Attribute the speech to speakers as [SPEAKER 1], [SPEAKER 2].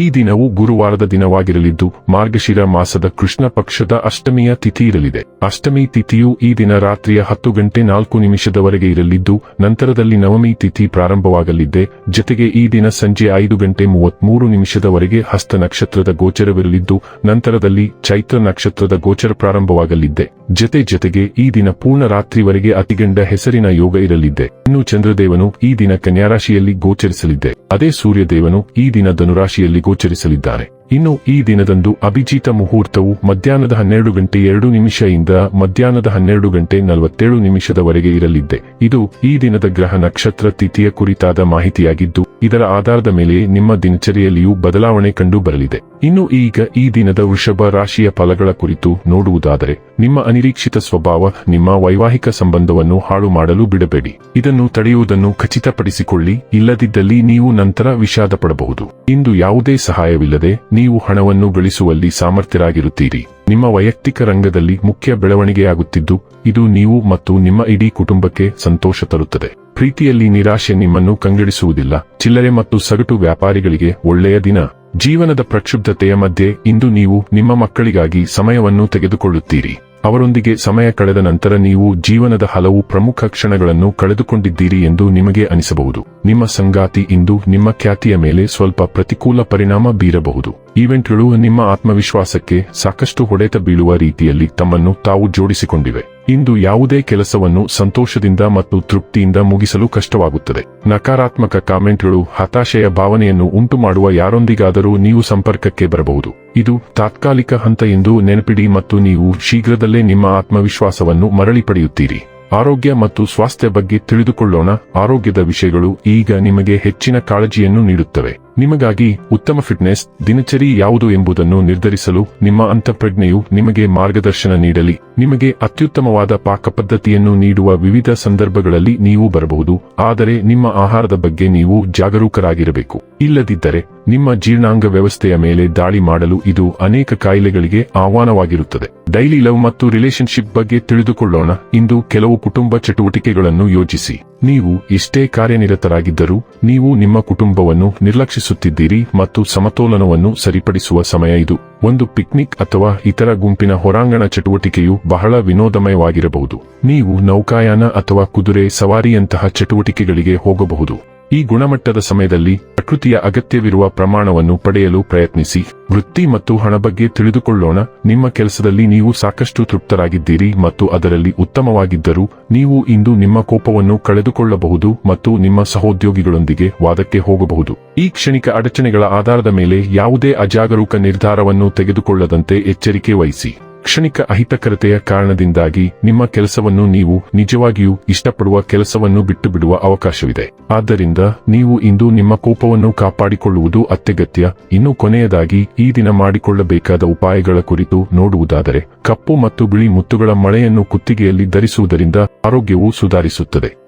[SPEAKER 1] ಈ ದಿನವು ಗುರುವಾರದ ದಿನವಾಗಿರಲಿದ್ದು, ಮಾರ್ಗಶಿರ ಮಾಸದ ಕೃಷ್ಣ ಪಕ್ಷದ ಅಷ್ಟಮಿಯ ತಿಥಿ ಇರಲಿದೆ. ಅಷ್ಟಮಿ ತಿಥಿಯು ಈ ದಿನ ರಾತ್ರಿಯ ಹತ್ತು ಗಂಟೆ ನಾಲ್ಕು ನಿಮಿಷದವರೆಗೆ ಇರಲಿದ್ದು, ನಂತರದಲ್ಲಿ ನವಮಿ ತಿಥಿ ಪ್ರಾರಂಭವಾಗಲಿದೆ ಜತೆಗೆ ಈ ದಿನ ಸಂಜೆ ಐದು ಗಂಟೆ ಮೂವತ್ಮೂರು ನಿಮಿಷದವರೆಗೆ ಹಸ್ತ ನಕ್ಷತ್ರದ ಗೋಚರವಿರಲಿದ್ದು, ನಂತರದಲ್ಲಿ ಚೈತ್ರ ನಕ್ಷತ್ರದ ಗೋಚರ ಪ್ರಾರಂಭವಾಗಲಿದೆ ಜತೆ ಜೊತೆಗೆ ಈ ದಿನ ಪೂರ್ಣ ರಾತ್ರಿವರೆಗೆ ಅತಿಗಂಡ ಹೆಸರಿನ ಯೋಗ ಇರಲಿದ್ದೆ. ಇನ್ನು ಚಂದ್ರದೇವನು ಈ ದಿನ ಕನ್ಯಾರಾಶಿಯಲ್ಲಿ ಗೋಚರಿಸಲಿದ್ದೆ. ಅದೇ ಸೂರ್ಯದೇವನು ಈ ದಿನ ಧನುರಾಶಿಯಲ್ಲಿ ಗೋಚರಿಸಲಿದ್ದಾನೆ. ಇನ್ನು ಈ ದಿನದಂದು ಅಭಿಜಿತ ಮುಹೂರ್ತವು ಮಧ್ಯಾಹ್ನದ ಹನ್ನೆರಡು ಗಂಟೆ ಎರಡು ನಿಮಿಷದಿಂದ ಮಧ್ಯಾಹ್ನದ ಹನ್ನೆರಡು ಗಂಟೆ ನಲವತ್ತೇಳು ನಿಮಿಷದವರೆಗೆ ಇರಲಿದ್ದೆ. ಇದು ಈ ದಿನದ ಗ್ರಹ ನಕ್ಷತ್ರ ತಿಥಿಯ ಕುರಿತಾದ ಮಾಹಿತಿಯಾಗಿದ್ದು, ಇದರ ಆಧಾರದ ಮೇಲೆ ನಿಮ್ಮ ದಿನಚರಿಯಲ್ಲಿಯೂ ಬದಲಾವಣೆ ಕಂಡು ಬರಲಿದೆ. ಇನ್ನು ಈಗ ಈ ದಿನದ ವೃಷಭ ರಾಶಿಯ ಫಲಗಳ ಕುರಿತು ನೋಡುವುದಾದರೆ, ನಿಮ್ಮ ಅನಿರೀಕ್ಷಿತ ಸ್ವಭಾವ, ನಿಮ್ಮ ವೈವಾಹಿಕ ಸಂಬಂಧವನ್ನು ಹಾಳು ಮಾಡಲು ಬಿಡಬೇಡಿ. ಇದನ್ನು ತಡೆಯುವುದನ್ನು ಖಚಿತಪಡಿಸಿಕೊಳ್ಳಿ. ಇಲ್ಲದಿದ್ದಲ್ಲಿ ನೀವು ನಂತರ ವಿಷಾದ ಪಡಬಹುದು ಇಂದು ಯಾವುದೇ ಸಹಾಯವಿಲ್ಲದೆ ನೀವು ಹಣವನ್ನು ಗಳಿಸುವಲ್ಲಿ ಸಾಮರ್ಥ್ಯರಾಗಿರುತ್ತೀರಿ. ನಿಮ್ಮ ವೈಯಕ್ತಿಕ ರಂಗದಲ್ಲಿ ಮುಖ್ಯ ಬೆಳವಣಿಗೆಯಾಗುತ್ತಿದ್ದು, ಇದು ನೀವು ಮತ್ತು ನಿಮ್ಮ ಇಡೀ ಕುಟುಂಬಕ್ಕೆ ಸಂತೋಷ ತರುತ್ತದೆ. ಪ್ರೀತಿಯಲ್ಲಿ ನಿರಾಶೆ ನಿಮ್ಮನ್ನು ಕಂಗಡಿಸುವುದಿಲ್ಲ. ಚಿಲ್ಲರೆ ಮತ್ತು ಸಗಟು ವ್ಯಾಪಾರಿಗಳಿಗೆ ಒಳ್ಳೆಯ ದಿನ. ಜೀವನದ ಪ್ರಕ್ಷುಬ್ಧತೆಯ ಮಧ್ಯೆ ಇಂದು ನೀವು ನಿಮ್ಮ ಮಕ್ಕಳಿಗಾಗಿ ಸಮಯವನ್ನು ತೆಗೆದುಕೊಳ್ಳುತ್ತೀರಿ. ಅವರೊಂದಿಗೆ ಸಮಯ ಕಳೆದ ನಂತರ ನೀವು ಜೀವನದ ಹಲವು ಪ್ರಮುಖ ಕ್ಷಣಗಳನ್ನು ಕಳೆದುಕೊಂಡಿದ್ದೀರಿ ಎಂದು ನಿಮಗೆ ಅನಿಸಬಹುದು. ನಿಮ್ಮ ಸಂಗಾತಿ ಇಂದು ನಿಮ್ಮ ಖ್ಯಾತಿಯ ಮೇಲೆ ಸ್ವಲ್ಪ ಪ್ರತಿಕೂಲ ಪರಿಣಾಮ ಬೀರಬಹುದು. ಈವೆಂಟ್ಗಳು ನಿಮ್ಮ ಆತ್ಮವಿಶ್ವಾಸಕ್ಕೆ ಸಾಕಷ್ಟು ಹೊಡೆತ ಬೀಳುವ ರೀತಿಯಲ್ಲಿ ತಮ್ಮನ್ನು ತಾವು ಜೋಡಿಸಿಕೊಂಡಿವೆ. ಇಂದು ಯಾವುದೇ ಕೆಲಸವನ್ನು ಸಂತೋಷದಿಂದ ಮತ್ತು ತೃಪ್ತಿಯಿಂದ ಮುಗಿಸಲು ಕಷ್ಟವಾಗುತ್ತದೆ. ನಕಾರಾತ್ಮಕ ಕಾಮೆಂಟ್ಗಳು ಹತಾಶೆಯ ಭಾವನೆಯನ್ನು ಉಂಟುಮಾಡುವ ಯಾರೊಂದಿಗಾದರೂ ನೀವು ಸಂಪರ್ಕಕ್ಕೆ ಬರಬಹುದು. ಇದು ತಾತ್ಕಾಲಿಕ ಹಂತ ಎಂದು ನೆನಪಿಡಿ ಮತ್ತು ನೀವು ಶೀಘ್ರದಲ್ಲೇ ನಿಮ್ಮ ಆತ್ಮವಿಶ್ವಾಸವನ್ನು ಮರಳಿ ಪಡೆಯುತ್ತೀರಿ. ಆರೋಗ್ಯ ಮತ್ತು ಸ್ವಾಸ್ಥ್ಯ ಬಗ್ಗೆ ತಿಳಿದುಕೊಳ್ಳೋಣ. ಆರೋಗ್ಯದ ವಿಷಯಗಳು ಈಗ ನಿಮಗೆ ಹೆಚ್ಚಿನ ಕಾಳಜಿಯನ್ನು ನೀಡುತ್ತವೆ. ನಿಮಗಾಗಿ ಉತ್ತಮ ಫಿಟ್ನೆಸ್, ದಿನಚರಿ ಯಾವುದು ಎಂಬುದನ್ನು ನಿರ್ಧರಿಸಲು ನಿಮ್ಮ ಅಂತಃಪ್ರಜ್ಞೆಯು ನಿಮಗೆ ಮಾರ್ಗದರ್ಶನ ನೀಡಲಿ. ನಿಮಗೆ ಅತ್ಯುತ್ತಮವಾದ ಪಾಕ ಪದ್ಧತಿಯನ್ನು ನೀಡುವ ವಿವಿಧ ಸಂದರ್ಭಗಳಲ್ಲಿ ನೀವು ಬರಬಹುದು, ಆದರೆ ನಿಮ್ಮ ಆಹಾರದ ಬಗ್ಗೆ ನೀವು ಜಾಗರೂಕರಾಗಿರಬೇಕು. ಇಲ್ಲದಿದ್ದರೆ, ನಿಮ್ಮ ಜೀರ್ಣಾಂಗ ವ್ಯವಸ್ಥೆಯ ಮೇಲೆ ದಾಳಿ ಮಾಡಲು ಇದು ಅನೇಕ ಕಾಯಿಲೆಗಳಿಗೆ ಆಹ್ವಾನವಾಗಿರುತ್ತದೆ. ಡೈಲಿ ಲವ್ ಮತ್ತು ರಿಲೇಶನ್ಶಿಪ್ ಬಗ್ಗೆ ತಿಳಿದುಕೊಳ್ಳೋಣ. ಇಂದು ಕೆಲವು ಕುಟುಂಬ ಚಟುವಟಿಕೆಗಳನ್ನು ಯೋಜಿಸಿ. ನೀವು ಇಷ್ಟೇ ಕಾರ್ಯನಿರತರಾಗಿದ್ದರೂ ನೀವು ನಿಮ್ಮ ಕುಟುಂಬವನ್ನು ನಿರ್ಲಕ್ಷಿಸುತ್ತಿದ್ದೀರಿ ಮತ್ತು ಸಮತೋಲನವನ್ನು ಸರಿಪಡಿಸುವ ಸಮಯ ಇದು. ಒಂದು ಪಿಕ್ನಿಕ್ ಅಥವಾ ಇತರ ಗುಂಪಿನ ಹೊರಾಂಗಣ ಚಟುವಟಿಕೆಯು ಬಹಳ ವಿನೋದಮಯವಾಗಿರಬಹುದು. ನೀವು ನೌಕಾಯಾನ ಅಥವಾ ಕುದುರೆ ಸವಾರಿಯಂತಹ ಚಟುವಟಿಕೆಗಳಿಗೆ ಹೋಗಬಹುದು. ಈ ಗುಣಮಟ್ಟದ ಸಮಯದಲ್ಲಿ ಪ್ರಕೃತಿಯ ಅಗತ್ಯವಿರುವ ಪ್ರಮಾಣವನ್ನು ಪಡೆಯಲು ಪ್ರಯತ್ನಿಸಿ. ವೃತ್ತಿ ಮತ್ತು ಹಣ ಬಗ್ಗೆ ತಿಳಿದುಕೊಳ್ಳೋಣ. ನಿಮ್ಮ ಕೆಲಸದಲ್ಲಿ ನೀವು ಸಾಕಷ್ಟು ತೃಪ್ತರಾಗಿದ್ದೀರಿ ಮತ್ತು ಅದರಲ್ಲಿ ಉತ್ತಮವಾಗಿದ್ದರೂ ನೀವು ಇಂದು ನಿಮ್ಮ ಕೋಪವನ್ನು ಕಳೆದುಕೊಳ್ಳಬಹುದು ಮತ್ತು ನಿಮ್ಮ ಸಹೋದ್ಯೋಗಿಗಳೊಂದಿಗೆ ವಾದಕ್ಕೆ ಹೋಗಬಹುದು. ಈ ಕ್ಷಣಿಕ ಅಡಚಣೆಗಳ ಆಧಾರದ ಮೇಲೆ ಯಾವುದೇ ಅಜಾಗರೂಕ ನಿರ್ಧಾರವನ್ನು ತೆಗೆದುಕೊಳ್ಳದಂತೆ ಎಚ್ಚರಿಕೆ ವಹಿಸಿ. ಕ್ಷಣಿಕ ಅಹಿತಕರತೆಯ ಕಾರಣದಿಂದಾಗಿ ನಿಮ್ಮ ಕೆಲಸವನ್ನು ನೀವು ನಿಜವಾಗಿಯೂ ಇಷ್ಟಪಡುವ ಕೆಲಸವನ್ನು ಬಿಟ್ಟು ಬಿಡುವ ಅವಕಾಶವಿದೆ. ಆದ್ದರಿಂದ ನೀವು ಇಂದು ನಿಮ್ಮ ಕೋಪವನ್ನು ಕಾಪಾಡಿಕೊಳ್ಳುವುದು ಅತ್ಯಗತ್ಯ. ಇನ್ನು ಕೊನೆಯದಾಗಿ ಈ ದಿನ ಮಾಡಿಕೊಳ್ಳಬೇಕಾದ ಉಪಾಯಗಳ ಕುರಿತು ನೋಡುವುದಾದರೆ, ಕಪ್ಪು ಮತ್ತು ಬಿಳಿ ಮುತ್ತುಗಳ ಮಳೆಯನ್ನು ಕುತ್ತಿಗೆಯಲ್ಲಿ ಧರಿಸುವುದರಿಂದ ಆರೋಗ್ಯವು ಸುಧಾರಿಸುತ್ತದೆ.